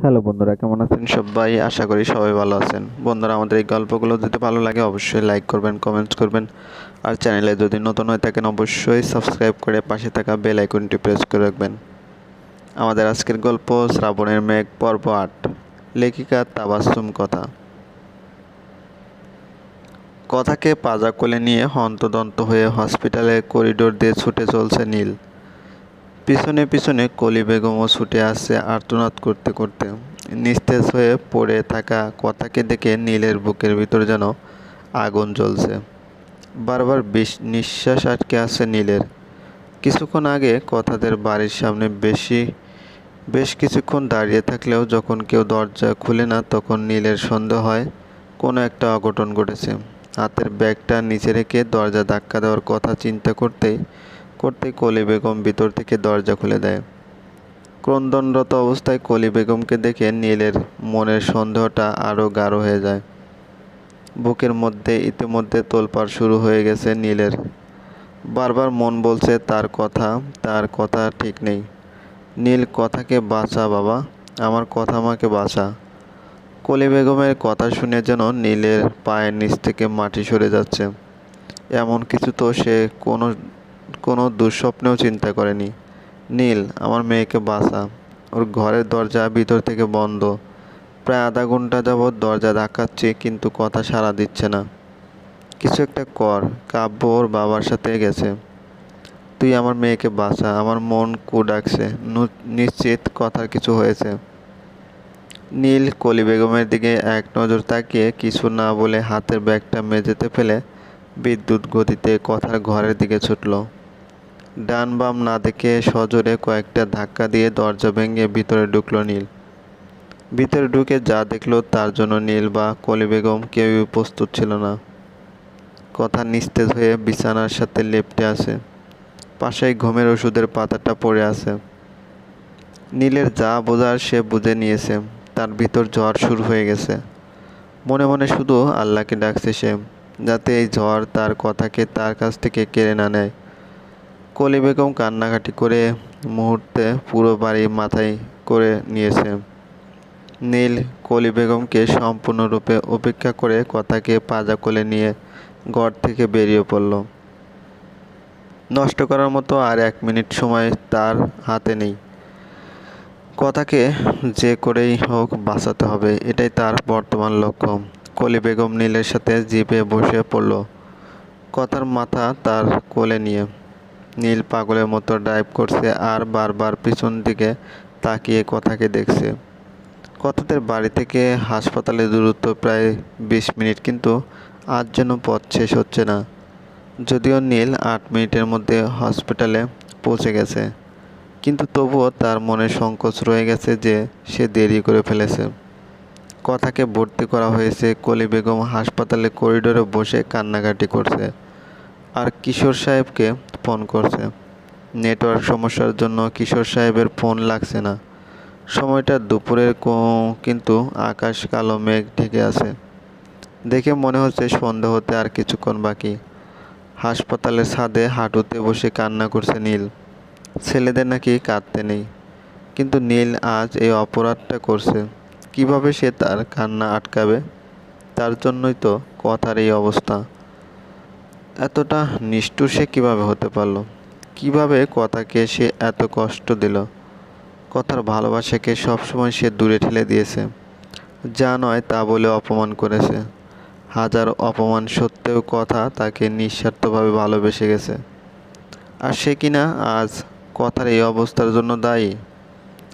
Hello বন্ধুরা, কেমন আছেন? সবাই, আশা করি সবাই ভালো আছেন। বন্ধুরা, আমাদের এই গল্পগুলো যদি ভালো লাগে, অবশ্যই লাইক করবেন কমেন্টস করবেন। আর চ্যানেলে যদি নতুন হয়ে থাকেন, অবশ্যই সাবস্ক্রাইব করে পাশে থাকা বেল আইকনটি প্রেস করে রাখবেন। আমাদের আজকের গল্প, শ্রাবণের মেঘ, পর্ব আট। লেখিকা তাবাসুম কথা। কথাকে পাজা কোলে নিয়ে হন্তদন্ত হয়ে হসপিটালের করিডোর দিয়ে ছুটে চলছে নীল। পিছনে পিছনে কলি বেগমও ছুটে আসছে আর্তনাদ করতে করতে। নিস্তেজ হয়ে পড়ে থাকা কথাকে দেখে নীলের বুকের ভিতর যেন আগুন জ্বলছে। বারবার বিশ নিঃশ্বাস আটকে আছে নীলের। কিছুক্ষণ আগে কথাদের বাড়ির সামনে বেশি বেশ কিছুক্ষণ দাঁড়িয়ে থাকলেও যখন কেউ দরজা খুলে না তখন নীলের সন্দেহ হয়, কোনো একটা অঘটন ঘটেছে। হাতের ব্যাগটা নিচে রেখে দরজা ধাক্কা দেওয়ার কথা চিন্তা করতেই করতেই কলি বেগম ভিতর থেকে দরজা খুলে দেয়। ক্রন্দনরত অবস্থায় কলি বেগমকে দেখে নীলের মনের সন্দেহটা আরও গাঢ় হয়ে যায়। বুকের মধ্যে ইতিমধ্যে তোলপাড় শুরু হয়ে গেছে নীলের। বারবার মন বলছে, তার কথা তার কথা ঠিক নেই। নীল কথাকে বাঁচা বাবা, আমার কথা মাকে বাঁচা। কলি বেগমের কথা শুনে যেন নীলের পায়ের নিচ থেকে মাটি সরে যাচ্ছে। এমন কিছু তো সে কোনো কোনো দুঃস্বপ্নেও চিন্তা করেনি। নীল, আমার মেয়েকে বাঁচা। ওর ঘরের দরজা ভিতর থেকে বন্ধ। প্রায় আধা ঘণ্টা যাবৎ দরজা ধাক্কাচ্ছি কিন্তু কথা সাড়া দিচ্ছে না। কিছু একটা কর, কাব্য ওর বাবার সাথে গেছে। তুই আমার মেয়েকে বাঁচা, আমার মন কু ডাকছে নিশ্চিত কথার কিছু হয়েছে। নীল কলি বেগমের দিকে এক নজর তাকিয়ে কিছু না বলে হাতের ব্যাগটা মেঝেতে ফেলে বিদ্যুৎ গতিতে কথার ঘরের দিকে ছুটল। ডান বাম না দেখে সজোরে কয়েকটা ধাক্কা দিয়ে দরজা ভেঙে ভিতরে ঢুকলো নীল। ভিতরে ঢুকে যা দেখল তার জন্য নীল বা কলি বেগম কেউই প্রস্তুত ছিল না। কথা নিস্তেজ হয়ে বিছানার সাথে লেপটে আছে। পাশেই ঘুমের ওষুধের পাতাটা পড়ে আছে। নীলের যা বোঝার সে বুঝে নিয়েছে। তার ভিতর ঝড় শুরু হয়ে গেছে। মনে মনে শুধু আল্লাহকে ডাকছে সে, যাতে এই ঝড় তার কথাকে তার কাছ থেকে কেড়ে না নেয়। কলি বেগম কান্নাকাটি করে মুহূর্তে পুরো বাড়ি মাথায় করে নিয়েছে। নীল কলি বেগমকে সম্পূর্ণরূপে উপেক্ষা করে কথাকে পাজা কোলে নিয়ে ঘর থেকে বেরিয়ে পড়ল। নষ্ট করার মতো আর এক মিনিট সময় তার হাতে নেই। কথাকে যে করেই হোক বাঁচাতে হবে, এটাই তার বর্তমান লক্ষ্য। কলি বেগম নীলের সাথে জিপে বসে পড়ল। কথার মাথা তার কোলে নিয়ে। নীল পাগলের মতো ড্রাইভ করছে আর বারবার পিছন দিকে তাকিয়ে কথাকে দেখছে। কথাদের বাড়ি থেকে হাসপাতালে দূরত্ব প্রায় বিশ মিনিট, কিন্তু আজ যেন পথ শেষ হচ্ছে না। যদিও নীল আট মিনিটের মধ্যে হসপিটালে পৌঁছে গেছে, কিন্তু তবুও তার মনে সংকোচ রয়ে গেছে যে সে দেরি করে ফেলেছে। কথাকে ভর্তি করা হয়েছে কলি বেগম হাসপাতালে করিডোরে বসে কান্নাকাটি করছে। আর কিশোর সাহেবকে ফোন করছে। নেটওয়ার্ক সমস্যার জন্য কিশোর সাহেবের ফোন লাগছে না। সময়টা দুপুরের কিন্তু আকাশ কালো মেঘ ঢেকে আছে। দেখে মনে হচ্ছে সন্ধ্যা হতে আর কিছুক্ষণ বাকি। হাসপাতালের ছাদে হাঁটুতে বসে কান্না করছে নীল। ছেলেদের নাকি কাঁদতে নেই। কিন্তু নীল আজ এই অপরাধটা করছে। কীভাবে সে তার কান্না আটকাবে? তার জন্যই তো কথার এই অবস্থা। এতটা নিষ্ঠুর সে কীভাবে হতে পারল? কীভাবে কথাকে সে এত কষ্ট দিল? কথার ভালোবাসাকে সবসময় সে দূরে ঠেলে দিয়েছে। যা নয় তা বলে অপমান করেছে। হাজার অপমান সত্ত্বেও কথা তাকে নিঃস্বার্থভাবে ভালোবেসে গেছে। আর সে কিনা আজ কথার এই অবস্থার জন্য দায়ী?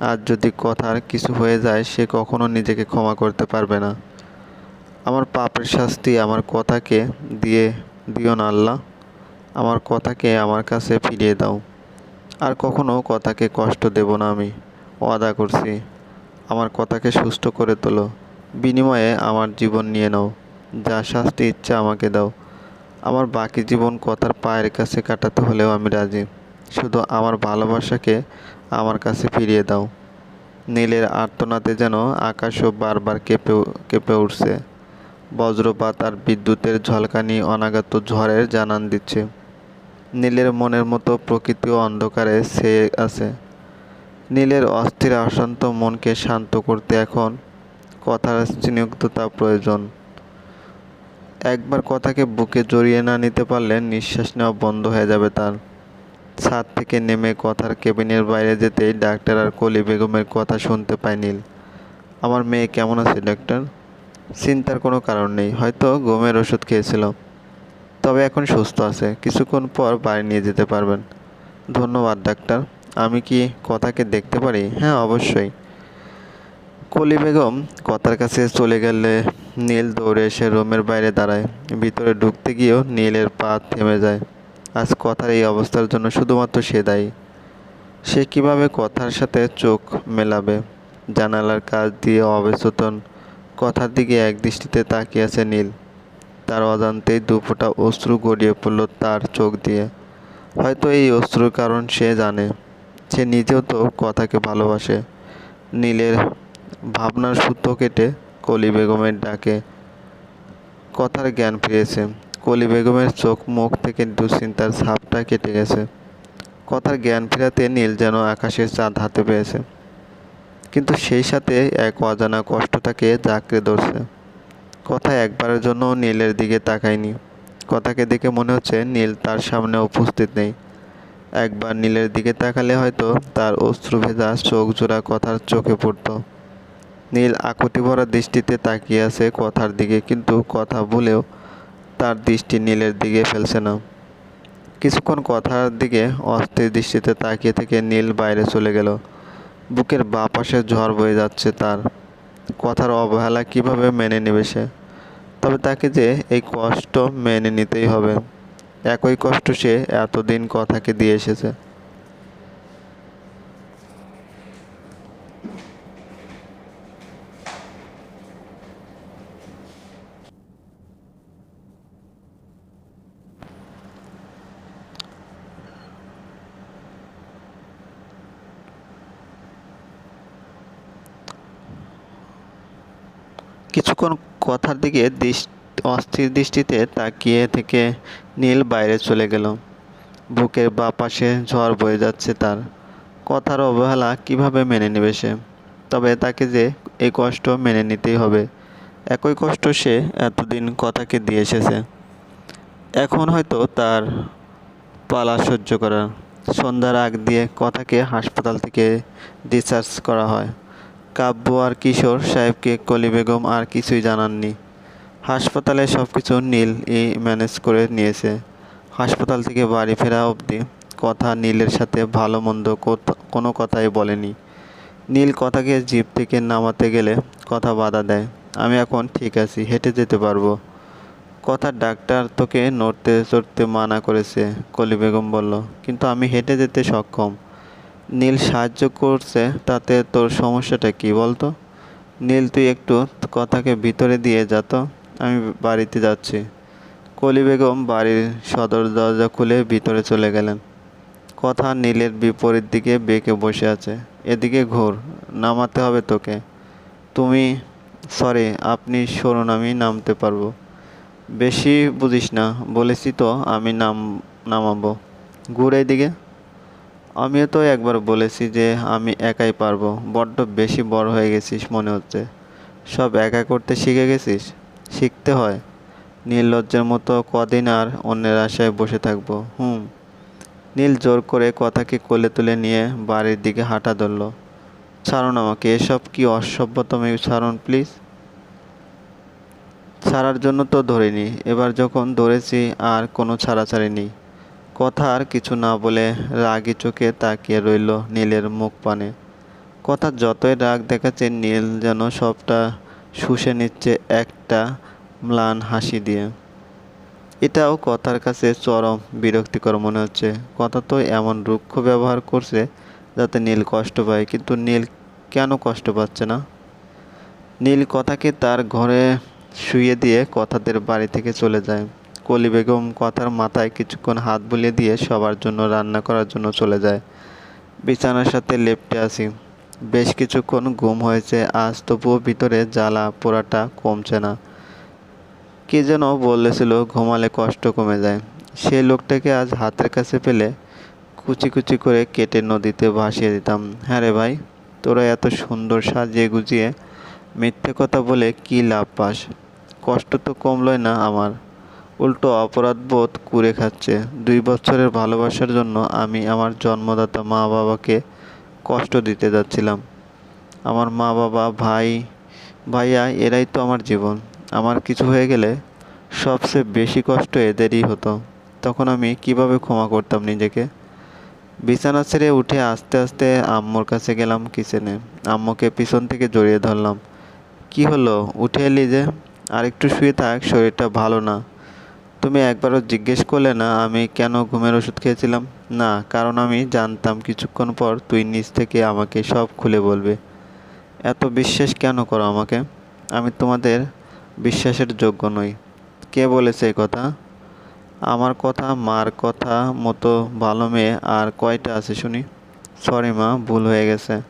আজ যদি কথার কিছু হয়ে যায়, সে কখনো নিজেকে ক্ষমা করতে পারবে না। আমার পাপের শাস্তি আমার কথাকে দিয়ে দিও না আল্লাহ। আমার কথাকে আমার কাছে ফিরিয়ে দাও। আর কখনো কথাকে কষ্ট দেব না আমি। ওয়াদা করছি, আমার কথাকে সুস্থ করে তোলো। বিনিময়ে আমার জীবন নিয়ে নাও। যা শাস্তি ইচ্ছা আমাকে দাও। আমার বাকি জীবন কথার পায়ের কাছে কাটাতে হলেও আমি রাজি। শুধু আমার ভালোবাসাকে আমার কাছে ফিরিয়ে দাও। নীলের আর্তনাতে যেন আকাশও বারবার কেঁপে কেঁপে উঠছে। বজ্রপাত আর বিদ্যুতের ঝলকানি অনাগত ঝড়ের জানান দিচ্ছে। নীলের মনের মতো প্রকৃতিও অন্ধকারে ছেয়ে আছে। নীলের অস্থির অশান্ত মনকে শান্ত করতে এখন কথার স্নিগ্ধতা প্রয়োজন। একবার কথাকে বুকে জড়িয়ে না নিতে পারলে নিঃশ্বাস নেওয়া বন্ধ হয়ে যাবে তার। ছাদ থেকে নেমে কথার কেবিনের বাইরে যেতেই ডাক্তার আর কলি বেগমের কথা শুনতে পায় নীল। আমার মেয়ে কেমন আছে, ডাক্তার? চিন্তার কোনো কারণ নেই। হয়তো ঘুমের ওষুধ খেয়েছিল তবে এখন সুস্থ আছে। কিছুক্ষণ পর বাড়ি নিয়ে যেতে পারবেন। ধন্যবাদ, ডাক্তার। আমি কি কথাকে দেখতে পারি? হ্যাঁ অবশ্যই। কলি বেগম কথার কাছে চলে গেলে নীল দৌড়ে এসে রুমের বাইরে দাঁড়ায়। ভিতরে ঢুকতে গিয়েও নীলের পা থেমে যায়। আজ কথার এই অবস্থার জন্য শুধুমাত্র সে দায়ী। সে কীভাবে কথার সাথে চোখ মেলাবে? জানালার কাজ দিয়ে অবচেতন কথার দিকে এক দৃষ্টিতে তাকিয়ে আছে নীল। তার অজান্তেই দুফোঁটা অশ্রু গড়িয়ে পড়ল তার চোখ দিয়ে। হয়তো এই অশ্রুর কারণ সে জানে। সে নিজেও তো কথাকে ভালোবাসে। নীলের ভাবনার সূত্র কেটে কলি বেগমের ডাকে কথার জ্ঞান ফিরেছে। কলি বেগমের চোখ মুখ থেকে দুশ্চিন্তার ছাপটা কেটে গেছে। কথার জ্ঞান ফেরাতে নীল যেন আকাশের চাঁদ হাতে পেয়েছে। কিন্তু সেই সাথে এক অজানা কষ্ট তাকে জাঁকড়ে ধরছে। কথা একবারের জন্য নীলের দিকে তাকায়নি। কথাকে দেখে মনে হচ্ছে নীল তার সামনে উপস্থিত নেই। একবার নীলের দিকে তাকালে হয়তো তার অশ্রু ভেজা চোখ জোড়া কথার চোখে পড়তো। নীল আকুতি ভরা দৃষ্টিতে তাকিয়ে আছে কথার দিকে, কিন্তু কথা বলেও তার দৃষ্টি নীলের দিকে ফেলছে না। কিছুক্ষণ কথার দিকে অস্থির দৃষ্টিতে তাকিয়ে থেকে নীল বাইরে চলে গেল। বুকের বাঁ পাশে ঝড় বয়ে যাচ্ছে তার। কথার অবহেলা কীভাবে মেনে নেবে সে? তবে তাকে যে এই কষ্ট মেনে নিতেই হবে। একই কষ্ট সে এতদিন কথাকে দিয়ে এসেছে। কিছুক্ষণ কথার দিকে অস্থির দৃষ্টিতে তাকিয়ে থেকে নীল বাইরে চলে গেল। বুকের বা পাশে ঝড় বয়ে যাচ্ছে তার। কথার অবহেলা কীভাবে মেনে নেবে সে? তবে তাকে যে এই কষ্ট মেনে নিতেই হবে, একই কষ্ট সে এতদিন কথাকে দিয়ে এসেছে। এখন হয়তো তার পালা সহ্য করা সন্ধ্যার আগ দিয়ে কথাকে হাসপাতাল থেকে ডিসচার্জ করা হয়। কাব্য আর কিশোর সাহেবকে কলি বেগম আর কিছুই জানাননি। হাসপাতালে সব কিছু নীল ই ম্যানেজ করে নিয়েছে। হাসপাতাল থেকে বাড়ি ফেরা অবধি কথা নীলের সাথে ভালো মন্দ কোনো কথাই বলেনি। নীল কথাকে জিপ থেকে নামাতে গেলে কথা বাধা দেয়, আমি এখন ঠিক আছি, হেঁটে যেতে পারব। কথা ডাক্তার তোকে নড়তে চড়তে মানা করেছে, কলি বেগম বলল, কিন্তু আমি হেঁটে যেতে সক্ষম। নীল সাহায্য করছে, তাতে তোর সমস্যাটা কি বলতো? নীল, তুই একটু কথাকে ভিতরে দিয়ে যা তো, আমি বাড়িতে যাচ্ছি। কলি বেগম বাড়ির সদর দরজা খুলে ভিতরে চলে গেলেন। কথা নীলের বিপরীত দিকে বেঁকে বসে আছে। এদিকে ঘোর, নামাতে হবে তোকে। তুমি সরি আপনি সরুন, আমি নামতে পারব। বেশি বুঝিস না, বলেছি তো আমি নাম, নামাবো। ঘুর দিকে আমিও তো একবার বলেছি যে আমি একাই পারব। বড্ড বেশি বড় হয়ে গেছিস মনে হচ্ছে। সব একা করতে শিখে গেছিস? শিখতে হয়। নির্লজ্জের মতো কদিন আর অন্যের আশায় বসে থাকব। হুম। নীল জোর করে কথাকে কোলে তুলে নিয়ে বাড়ির দিকে হাঁটা ধরল। ছাড়ুন আমাকে, এসব কি অসভ্যতম ছাড়ুন, প্লিজ। ছাড়ার জন্য তো ধরিনি। এবার যখন ধরেছি, আর কোনো ছাড়াছাড়ি নেই কথা আর কিছু না বলে রাগি চোখে তাকিয়ে রইল নীলের মুখ পানে। কথা যতই রাগ দেখাচ্ছে, নীল যেন সবটা শুষে নিচ্ছে একটা ম্লান হাসি দিয়ে। এটাও কথার কাছে চরম বিরক্তিকর মনে হচ্ছে। কথা তো এমন রুক্ষ ব্যবহার করছে যাতে নীল কষ্ট পায়, কিন্তু নীল কেন কষ্ট পাচ্ছে না? নীল কথাকে তার ঘরে শুয়ে দিয়ে কথাদের বাড়ি থেকে চলে যায়। কলি বেগম কথার মাথায় কিছুক্ষণ হাত বুলিয়ে দিয়ে সবার জন্য রান্না করার জন্য চলে যায়। বিছানার সাথে লেপটে আসি বেশ কিছুক্ষণ ঘুম হয়েছে, আজ তবুও ভিতরে জ্বালা পোড়াটা কমছে না। কে যেন বলেছিল ঘুমালে কষ্ট কমে যায়। সে লোকটাকে আজ হাতের কাছে পেলে কুচি কুচি করে কেটে নদীতে ভাসিয়ে দিতাম। হ্যাঁ রে ভাই, তোরা এত সুন্দর সাজিয়ে গুজিয়ে মিথ্যে কথা বলে কী লাভ পাস? কষ্ট তো কমলই না আমার। উল্টো অপরাধবোধ কুরে খাচ্ছে। দুই বছরের ভালোবাসার জন্য আমি আমার জন্মদাতা মা বাবাকে কষ্ট দিতে যাচ্ছিলাম। আমার মা বাবা ভাই, ভাইয়া, এরাই তো আমার জীবন। আমার কিছু হয়ে গেলে সবচেয়ে বেশি কষ্ট এদেরই হতো। তখন আমি কীভাবে ক্ষমা করতাম নিজেকে? বিছানা ছেড়ে উঠে আস্তে আস্তে আম্মুর কাছে গেলাম কিচেনে। আম্মুকে পিছন থেকে জড়িয়ে ধরলাম। কি হলো? উঠে এলি যে? আর একটু শুয়ে থাক, শরীরটা ভালো না। তুমি একবারও জিজ্ঞেস করলে না, আমি কেন ঘুমের ওষুধ খেয়েছিলাম? না, কারণ আমি জানতাম কিছুক্ষণ পর তুই নিজ থেকে আমাকে সব খুলে বলবে। এত বিশ্বাস কেন করো আমাকে? আমি তোমাদের বিশ্বাসের যোগ্য নই। কে বলেছে এই কথা? আমার কথা, মার কথা মতো ভালো মেয়ে আর কয়টা আছে শুনি? সরি মা, ভুল হয়ে গেছে।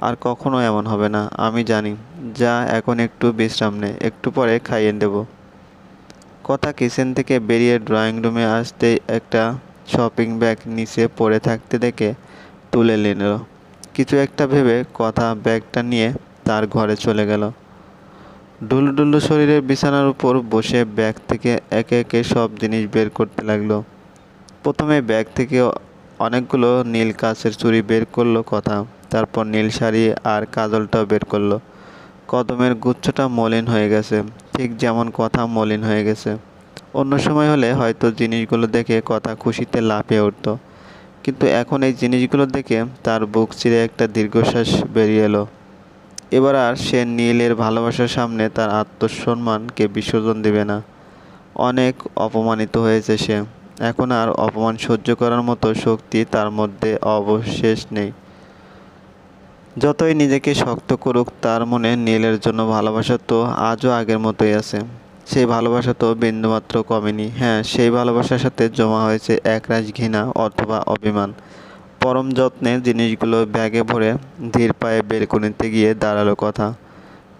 আর কখনো এমন হবে না, আমি জানি। যা, এখন একটু বিশ্রাম নে, একটু পরে খাইয়ে দেব। কথা কিচেন থেকে বেরিয়ে ড্রয়িং রুমে আসতে একটা শপিং ব্যাগ নিচে পড়ে থাকতে দেখে তুলে নিল। কিছু একটা ভেবে কথা ব্যাগটা নিয়ে তার ঘরে চলে গেল। ডুলডুলু শরীরের বিছানার উপর বসে ব্যাগ থেকে একে একে সব জিনিস বের করতে লাগল। প্রথমে ব্যাগ থেকে অনেকগুলো নীল কাচের চুড়ি বের করল কথা, তারপর নীল শাড়ি আর কাজলটাও বের করল। কদমের গুচ্ছটা মলিন হয়ে গেছে, ঠিক যেমন কথা মলিন হয়ে গেছে। অন্য সময় হলে হয়তো জিনিসগুলো দেখে কথা খুশিতে লাফিয়ে উঠত। কিন্তু এখন এই জিনিসগুলো দেখে তার বুক চিরে একটা দীর্ঘশ্বাস বেরিয়ে এলো। এবার আর সে নীলের ভালোবাসার সামনে তার আত্মসম্মানকে বিসর্জন দেবে না। অনেক অপমানিত হয়েছে সে। এখন আর অপমান সহ্য করার মতো শক্তি তার মধ্যে অবশেষ নেই। যতই নিজেকে শক্ত করুক, তার মনে নীলের জন্য ভালোবাসা তো আজও আগের মতোই আছে। সেই ভালোবাসা তো বিন্দুমাত্র কমেনি। হ্যাঁ সেই ভালোবাসার সাথে জমা হয়েছে একরাশ ঘৃণা অথবা অভিমান। পরম যত্নে জিনিসগুলো ব্যাগে ভরে ধীর পায়ে বেলকনিতে গিয়ে দাঁড়াল কথা।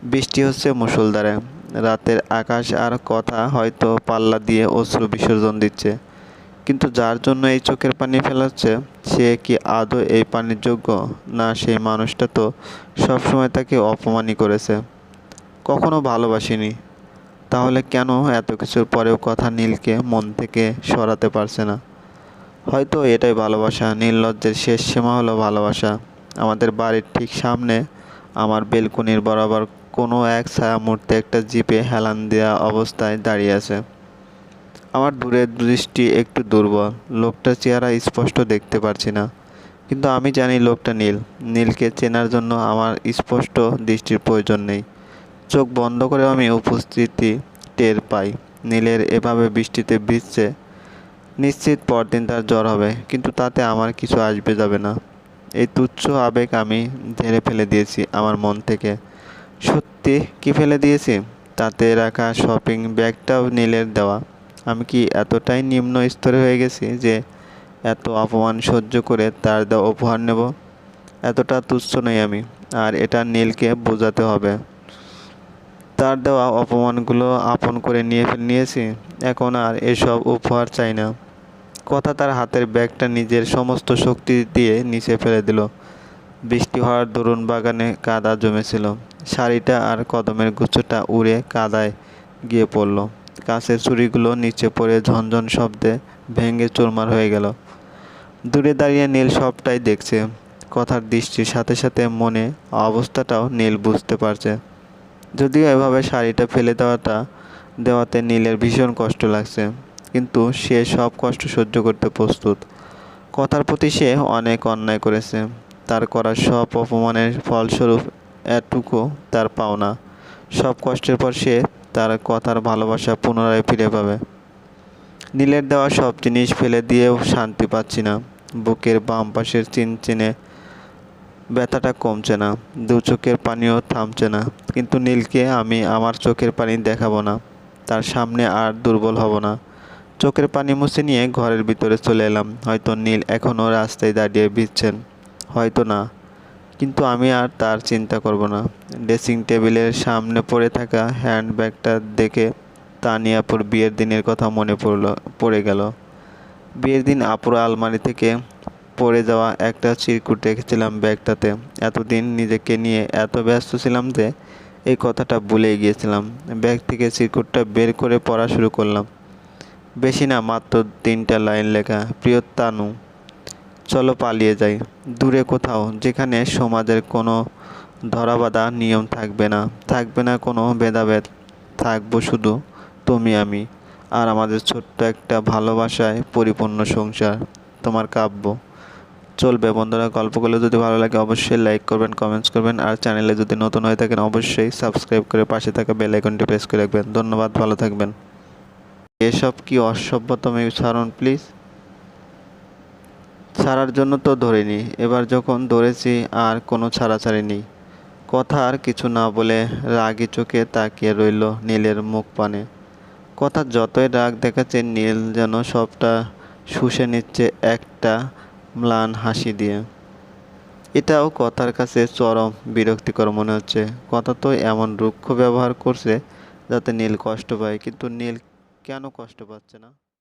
বৃষ্টি হচ্ছে মুষলধারে। রাতের আকাশ আর কথা হয়তো পাল্লা দিয়ে অশ্রু বিসর্জন দিচ্ছে। কিন্তু যার জন্য এই চোখের পানি ফেলাচ্ছে, সে কি আদৌ এই পানির যোগ্য? না, সেই মানুষটা তো সবসময় তাকে অপমানই করেছে। কখনো ভালোবাসিনি। তাহলে কেন এত কিছুর পরেও কথা নীলকে মন থেকে সরাতে পারছে না? হয়তো এটাই ভালোবাসা, নির্লজ্জের শেষ সীমা হলো ভালোবাসা। আমাদের বাড়ির ঠিক সামনে আমার বেলকুনির বরাবর কোনো এক ছায়া মূর্তি একটা জিপে হেলান দেওয়া অবস্থায় দাঁড়িয়ে আছে। আমার দূরের দৃষ্টি একটু দুর্বল। লোকটার চেহারা স্পষ্ট দেখতে পারছি না। কিন্তু আমি জানি লোকটা নীল। নীলকে চেনার জন্য আমার স্পষ্ট দৃষ্টির প্রয়োজন নেই। চোখ বন্ধ করে আমি উপস্থিতি টের পাই। নীলের এভাবে বৃষ্টিতে ভিজছে। নিশ্চিত পরদিন তার জ্বর হবে, কিন্তু তাতে আমার কিছু আসবে যাবে না। এই তুচ্ছ আবেগ আমি ঝেড়ে ফেলে দিয়েছি আমার মন থেকে। সত্যি কি ফেলে দিয়েছি? তাতে রাখা শপিং ব্যাগটাও নীলের দেওয়া। আমি কি এতটাই নিম্ন স্তরে হয়ে গেছি যে এত অপমান সহ্য করে তার দেওয়া উপহার নেব? এতটা তুচ্ছ নই আমি, আর এটা নীলকে বোঝাতে হবে। তার দেওয়া অপমানগুলো আপন করে নিয়ে নিয়েছি, এখন আর এসব উপহার চাই না। কথা তার হাতের ব্যাগটা নিজের সমস্ত শক্তি দিয়ে নিচে ফেলে দিল। বৃষ্টি হওয়ার দরুন বাগানে কাদা জমেছিল। শাড়িটা আর কদমের গুচ্ছটা উড়ে কাদায় গিয়ে পড়ল। কাছের চুড়িগুলো নিচে পড়ে ঝনঝন শব্দে ভেঙে চুরমার হয়ে গেল। দূরে দাঁড়িয়ে নীল সবটাই দেখছে। কথার দৃষ্টির সাথে সাথে মনে অবস্থাটাও নীল বুঝতে পারছে। যদিও এভাবে শাড়িটা ফেলে দেওয়াটা, দেওয়াতে নীলের ভীষণ কষ্ট লাগছে। কিন্তু সে সব কষ্ট সহ্য করতে প্রস্তুত। কথার প্রতি সে অনেক অন্যায় করেছে। তার করা সব অপমানের ফলস্বরূপ এটুকু তার পাওনা। সব কষ্টের পর সে তার কথার ভালোবাসা পুনরায় ফিরে পাবে। নীলের দেওয়া সব জিনিস ফেলে দিয়েও শান্তি পাচ্ছি না। বুকের বাম পাশের চিনচিনে ব্যথাটা কমছে না। দু চোখের পানিও থামছে না। কিন্তু নীলকে আমি আমার চোখের পানি দেখাবো না। তার সামনে আর দুর্বল হব না। চোখের পানি মুছে নিয়ে ঘরের ভিতরে চলে এলাম। হয়তো নীল এখনও রাস্তায় দাঁড়িয়ে ভিজছেন। হয়তো না। কিন্তু আমি আর তার চিন্তা করব না। ড্রেসিং টেবিলের সামনে পড়ে থাকা হ্যান্ডব্যাগটা দেখে তানিয়াপুর বিয়ের দিনের কথা মনে পড়ল, পড়ে গেল। বিয়ের দিন আপুর আলমারি থেকে পড়ে যাওয়া একটা চিরকুট রেখেছিলাম ব্যাগটাতে। এতদিন নিজেকে নিয়ে এত ব্যস্ত ছিলাম যে এই কথাটা ভুলেই গিয়েছিলাম। ব্যাগ থেকে চিরকুটটা বের করে পড়া শুরু করলাম। বেশি না, মাত্র তিনটা লাইন লেখা প্রিয় তানু চলো পালিয়ে যাই। দূরে কোথাও, যেখানে সমাজের কোনো ধরাবাধা নিয়ম থাকবে না। থাকবে না কোনো ভেদাভেদ। থাকব শুধু তুমি, আমি আর আমাদের ছোট্ট একটা ভালোবাসায় পরিপূর্ণ সংসার, তোমার কাব্য। চলবে বন্ধুরা গল্পগুলো যদি ভালো লাগে অবশ্যই লাইক করবেন কমেন্টস করবেন আর চ্যানেলে যদি নতুন হয়ে থাকেন অবশ্যই সাবস্ক্রাইব করে পাশে থাকা বেল আইকনটি প্রেস করে রাখবেন। ধন্যবাদ, ভালো থাকবেন। এসব কি অসভ্যতম ছাড়ুন প্লিজ ছাড়ার জন্য তো ধরিনি। এবার যখন ধরেছি, আর কোনো ছাড়াছাড়ি নেই কথা আর কিছু না বলে রাগি চোখে তাকিয়ে রইল নীলের মুখ পানে। কথা যতই রাগ দেখাচ্ছে, নীল যেন সবটা শুষে নিচ্ছে একটা ম্লান হাসি দিয়ে। এটাও কথার কাছে চরম বিরক্তিকর মনে হচ্ছে। কথা তো এমন রুক্ষ ব্যবহার করছে যাতে নীল কষ্ট পায়, কিন্তু নীল কেন কষ্ট পাচ্ছে না?